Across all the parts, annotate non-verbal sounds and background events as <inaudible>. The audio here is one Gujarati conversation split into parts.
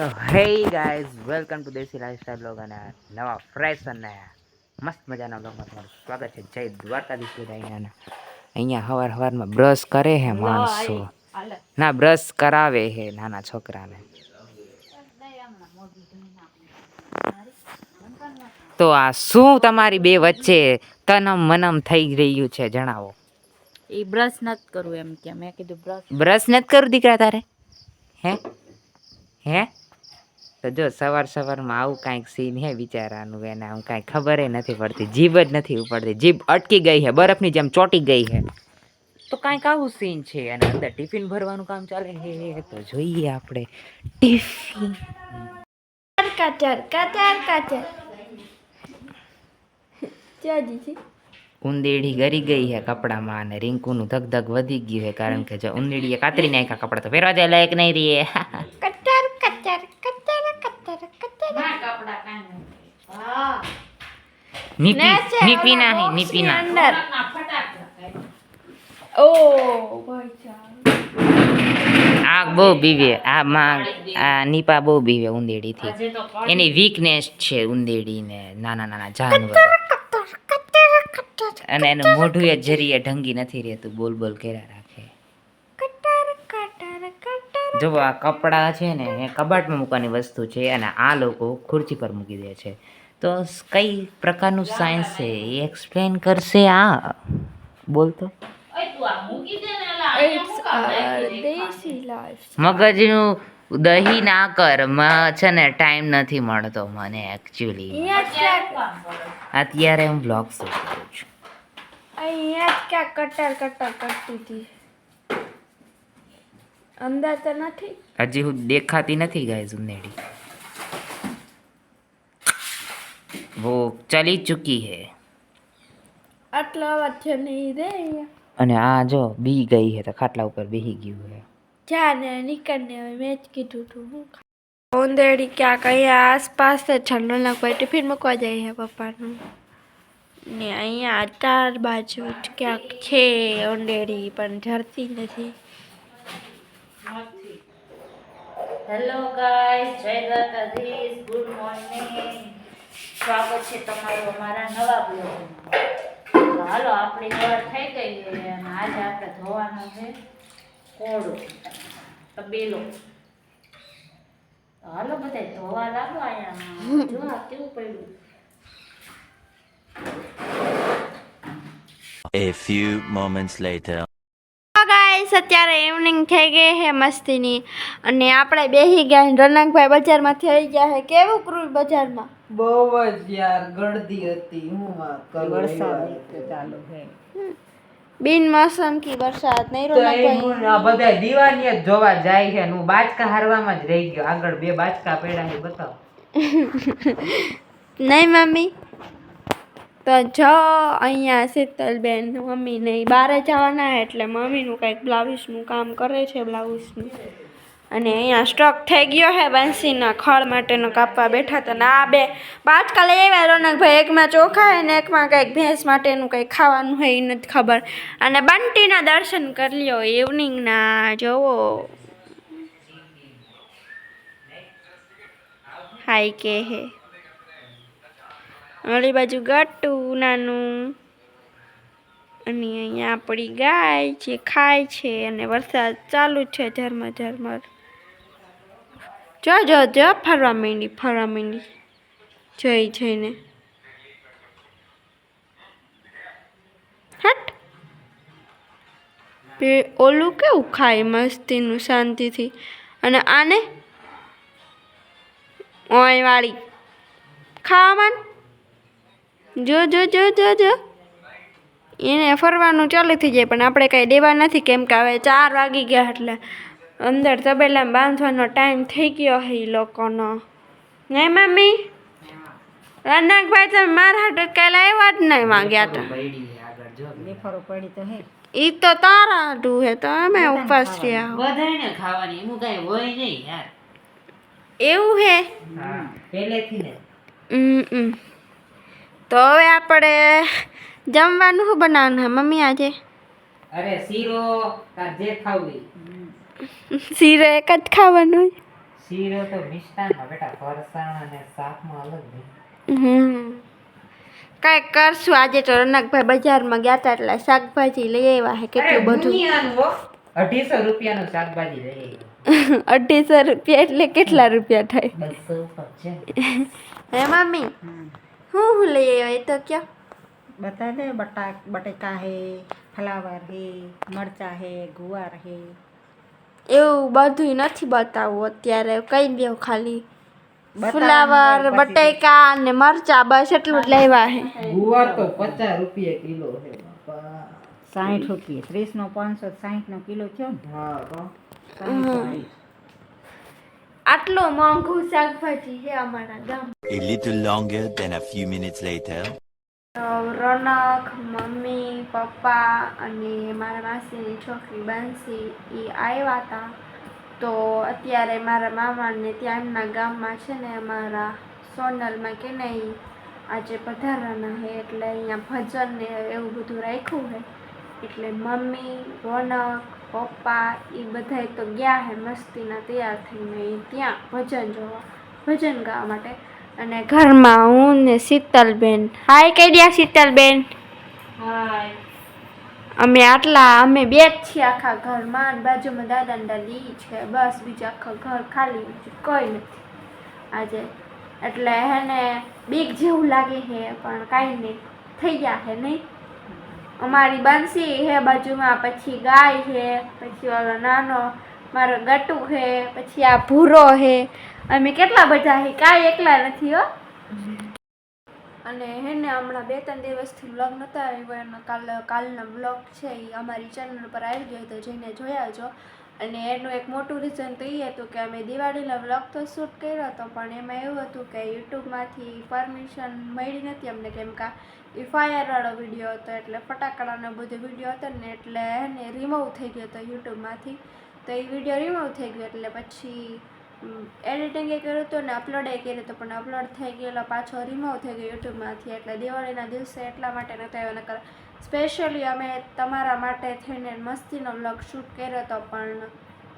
તો hey guys welcome to Desi lifestyle blog અને નવા ફ્રેશ અને મસ્ત મજાના બ્લોગમાં તમારું સ્વાગત છે. જય દ્વારકાધીશ બધાને અહીંયા હવાર હવારમાં બ્રશ કરે હે માણસો. ના બ્રશ કરાવે હે નાના છોકરાને. તો આ શું તમારી બે વચ્ચે તનમ મનમ થઈ રહ્યું છે જણાવો. એ બ્રશ નથી કરું એમ કે મેં કીધું બ્રશ બ્રશ નથી કરું દીકરા તારે? હે? હે? તો જો સવાર સવારમાં આવું કાંઈક સીન હે બિચારાનું એને આમ કાંઈ ખબર નથી પડતી જીભ જ નથી ઉપડતી જીભ અટકી ગઈ છે બરફની જેમ ચોટી ગઈ છે તો કાંઈક આવું સીન છે અને અંદર ટિફિન ભરવાનું કામ ચાલે છે તો જોઈએ આપણે. ટિફિન ઉંદેડી ગરી ગઈ છે કપડામાં અને રિંકુનું ધગધગ વધી ગયું છે કારણ કે જો ઉંદેડીએ કાતરી નાખ્યા કપડાં તો પહેરવા જાય લાયક નહીં રહીએ કટર કટર કટર નીપી નાહી નીપી ના અંદર. ઓ આ બહુ બીવે આ માં આ નીપા બહુ બીવે ઉંદેડીથી. એની વીકનેસ છે ઉંદેડીને નાના નાના જાનવર. અને એનું મોઢું એ જરીએ ઢંગી નથી રહેતું બોલ બોલ કર્યા રાખે. કટર કટર કટર જો આ કપડાં છે ને એ કબાટમાં મૂકવાની વસ્તુ છે અને આ લોકો ખુરશી પર મૂકી દે છે. તો કઈ પ્રકારનું સાયન્સ છે? એ એક્સપ્લેન કરશે આ. બોલતો લાઈફ મગજનું દહીં ના કર. છે ને ટાઈમ નથી મળતો મને એકચ્યુઅલી અત્યારે હું બ્લોગ શૂટ કરું છું. અહીંયા જ ક્યાંક કટર કટર કરતી હતી. અંદર તો નથી. હજી હું દેખાતી નથી ગાય ઉંદેડી वो ચલી ચૂકી હે આટલો અવાજ છે નહીં રે અહીંયા અને આ જો બી ગઈ હે તો ખાટલા ઉપર બેહી ગયું હે જા ને નીકળને હવે મેં જ કીધું તું હું ઉંદેડી ક્યાંક અહીંયા આસપાસ જ છે કોઈ ટિફિન મૂકવા જાય છે પપ્પાનું ને અહીંયા ચાર બાજુ જ ક્યાંક છે ઉંદેડી પણ જરતી નથી હેલો ગાઈસ જય દ્વારકાધીશ ગુડ મોર્નિંગ સ્વાગત છે તમારું અમારા નવા બ્લોગમાં હાલો, આપણી વાર થઈ ગઈ છે અને આજે આપણે ધોવાનો છે કોળો, તબેલો. હાલો બધા ધોવા લાગો અહીંયા. જો આ કેવું પડ્યું. A few moments later. Guys અત્યારે ઇવનિંગ થઈ ગઈ છે મસ્તીની. અને આપણે બેસી ગયા રનકભાઈ બજારમાં થઈ ગયા છે કેવું ક્રૂ બજારમાં? બહુ જ યાર ગળદી હતી. હું વરસાદ ચાલુ છે. બિન મોસમ કી વરસાદ નહીં આ બધા દિવાળી જ જોવા જાય છે હું બાચકા હારવામાં જ રહી ગયો. આગળ બે બાચકા પડ્યા છે બતાવ. <laughs> નહીં મમ્મી? તો જો અહીંયા શીતલબેન મમ્મીને બહાર જવાના એટલે મમ્મીનું કંઈક બ્લાઉઝનું કામ કરે છે બ્લાઉઝનું. અને અહીંયા સ્ટોક થઈ ગયો હે બંસીના ખળ માટેનો કાપવા બેઠા હતા. ને આ બે બાટકા લઈ આવ્યા રોનકભાઈ. એકમાં ચોખા હોય ને એકમાં કંઈક ભેંસ માટેનું કંઈક ખાવાનું હોય એ નથી ખબર. અને બંટીના દર્શન કરી લ્યો ઇવનિંગના, જોવો. હાય કે હે. ઓલી બાજુ ગટ્ટું નાનું. અને અહીંયા આપણી ગાય છે, ખાય છે અને વરસાદ ચાલુ છે ઝરમર ઝરમર. જો જો જો, ફરવા માંડી ફરવા માંડી. જઈ જઈને હટ. ઓલું કેવું ખાય મસ્તીનું શાંતિથી. અને આને ઓય વાળી. ખાવામાં જો જો જો જો જો. એને ફરવાનું ચાલુ થઈ જાય પણ આપણે કાંઈ દેવા નથી કેમ કે હવે ચાર વાગી ગયા એટલે અંદર તબેલામાં બાંધવાનો ટાઈમ થઈ ગયો હે એ લોકોનો. ને મમ્મી? રનકભાઈ તમે મારા હાટુ કાલે આવ્યા જ નહીં માંગ્યા જો એ તો તારા હાટુ હે તો અમે ઉપવાસ રહ્યા હો. બધાને ખાવાની એનું કઈ હોય નહીં યાર. એવું હે? હા પહેલેથી ને. હમ હમ. તો હવે આપણે જમવાનું શું બનાવવાનું હે મમ્મી આજે? અરે શીરો તાર જે ખાવું શીરો એક જ ખાવાનું હોય શીરો તો મિષ્ટાનમાં બેટા ફરસાણ અને શાકમાં અલગ હમ. કાંઈક કરશું. આજે તો રનકભાઈ બજારમાં ગયા હતા એટલે શાકભાજી લઈ આવ્યા હે કેટલું બધું? અઢીસો રૂપિયાનું શાકભાજી લઈ આવ્યો. <laughs> અઢીસો રૂપિયા એટલે કેટલા રૂપિયા થાય? હે મમ્મી? હું હું લઈ આવ્યા? એ તો ક્યાં? બતા દે બટા બટેકા હે ફ્લાવર હે મરચા હે ગુવાર હે. એવું બધું નથી બતાવવું અત્યારે કહી દેવું ખાલી? ફુલાવર બટેકા ને મરચા બસ એટલું જ લેવા હે. ગુવાર તો પચાસ રૂપિયા કિલો હે સાઠ રૂપિયા ત્રીસ નો પાંચસો સાઠ નો કિલો થયો ને? હા આટલું મોંઘું શાકભાજી છે અમારા ગામ. A little longer than a few minutes later. Raunak mummy papa અને મારા માસીની છોકરી બંસી એ આવ્યા હતા તો અત્યારે મારા મામાને ત્યાં એમના ગામમાં છે ને અમારા સોનલમાં કે નહીં આજે પધારવાના છે એટલે અહીંયા ભજન ને એવું બધું રાખ્યું છે એટલે મમ્મી રોનક પપ્પા એ બધાય તો ગયા હે મસ્તીના તૈયાર થઈને ઈ ત્યાં ભજન જોવા. ભજન ગાવા માટે. અને ઘરમાં હું ને શીતલબેન. હાય કહી દયા શીતલબેન. હાય. અમે આટલા અમે બે જ છીએ આખા ઘરમાં અને બાજુમાં દાદા ને દાદી છે. બસ બીજું આખા ઘર ખાલી કોઈ કંઈ નથી. આજે એટલે હેને બીક જેવું લાગે છે પણ કાંઈ નહીં. થઈ ગયા હે નહીં? અમારી બંસી હે, બાજુમાં પછી ગાય છે પછી ઓલો નાનો, મારો ગટુ છે પછી આ ભૂરો છે અમે કેટલા બધા છે કાંઈ એકલા નથી હો. અને હેને હમણાં બે ત્રણ દિવસથી બ્લોગ નહોતા આવ્યો એનો કાલ, કાલનો બ્લોગ છે એ અમારી ચેનલ પર આવી ગયો તો જઈને જોયા જો. અને એનું એક મોટું રીઝન તો એ હતું કે અમે દિવાળીનો વ્લોગ તો શૂટ કર્યો હતો, પણ એમાં એવું હતું કે યુટ્યુબમાંથી પરમિશન મળી નથી અમને કેમ કે એ ફાયરવાળો વીડિયો હતો એટલે ફટાકડાનો બધો વીડિયો હતો ને એટલે એને રિમૂવ થઈ ગયો હતો યુટ્યુબમાંથી. તો એ વીડિયો રિમૂવ થઈ ગયો એટલે પછી એડિટિંગ એ કર્યું હતું ને અપલોડ એ કર્યું હતું, પણ અપલોડ થઈ ગયેલો પાછો રિમૂવ થઈ ગયો યુટ્યુબમાંથી એટલે દિવાળીના દિવસે એટલા માટે નહોતા આવ્યો, નકર સ્પેશિયલી અમે તમારા માટે થઈને મસ્તીનો વ્લોગ શૂટ કર્યો હતો પણ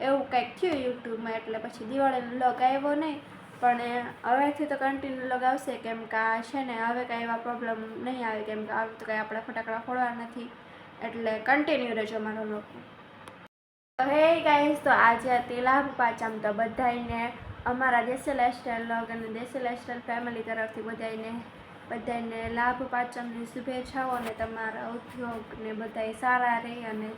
એવું કંઈક થયું યુટ્યુબમાં, એટલે પછી દિવાળીનો વ્લોગ આવ્યો નહીં. પણ હવેથી તો કન્ટિન્યુ વ્લોગ આવશે, કેમ કે આ છે ને, હવે કાંઈ એવા પ્રોબ્લેમ નહીં આવે, કેમ કે હવે તો કાંઈ આપણે ફટાકડા ફોડવા નથી. એટલે કન્ટિન્યુ રહેજો મારો વ્લોગ હે ગાઈસ તો આજે હતી લાભ પાચમ તો બધાયને, અમારા દેશી લાઇફસ્ટાઈલ વ્લોગ અને દેશી લાઇફસ્ટાઈલ ફેમિલી તરફથી બધાયને બધાયને લાભ પાચમની શુભેચ્છાઓ અને તમારા ઉદ્યોગને બધાય સારા રહે અને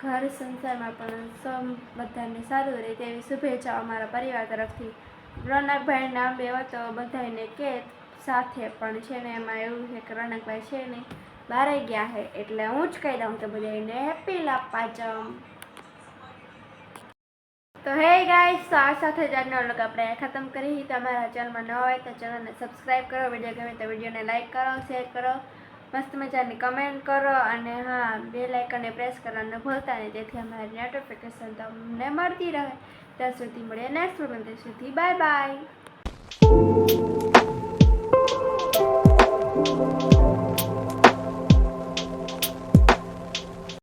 ઘર સંસારમાં પણ સમ, બધાને સારું રહે તેવી શુભેચ્છાઓ અમારા પરિવાર તરફથી. રણકભાઈ નામ બે તો બધાયને કે સાથે પણ છે ને એમાં એવું છે કે રણકભાઈ છે નહીં બહાર ગયા છે એટલે હું જ કહી દઉં કે બધાયને હેપી લાભ પાચમ તો હે ગાઈસ, તો આ સાથે જ આજનો વ્લોગ આપણે ખતમ કરી તમારા ચેનલમાં ન હોય તો ચેનલને સબસ્ક્રાઈબ કરો. વીડિયો ગમે તો વિડીયોને લાઈક કરો, શેર કરો. મસ્ત મજાની કમેન્ટ કરો અને હા બે લાઇકને પ્રેસ કરવાનું ભૂલતા નહીં. તેથી અમારી નોટિફિકેશન તમને મળતી રહે. ત્યાં સુધી મળીએ નેક્સ્ટ વ્લોગ ત્યાં સુધી બાય બાય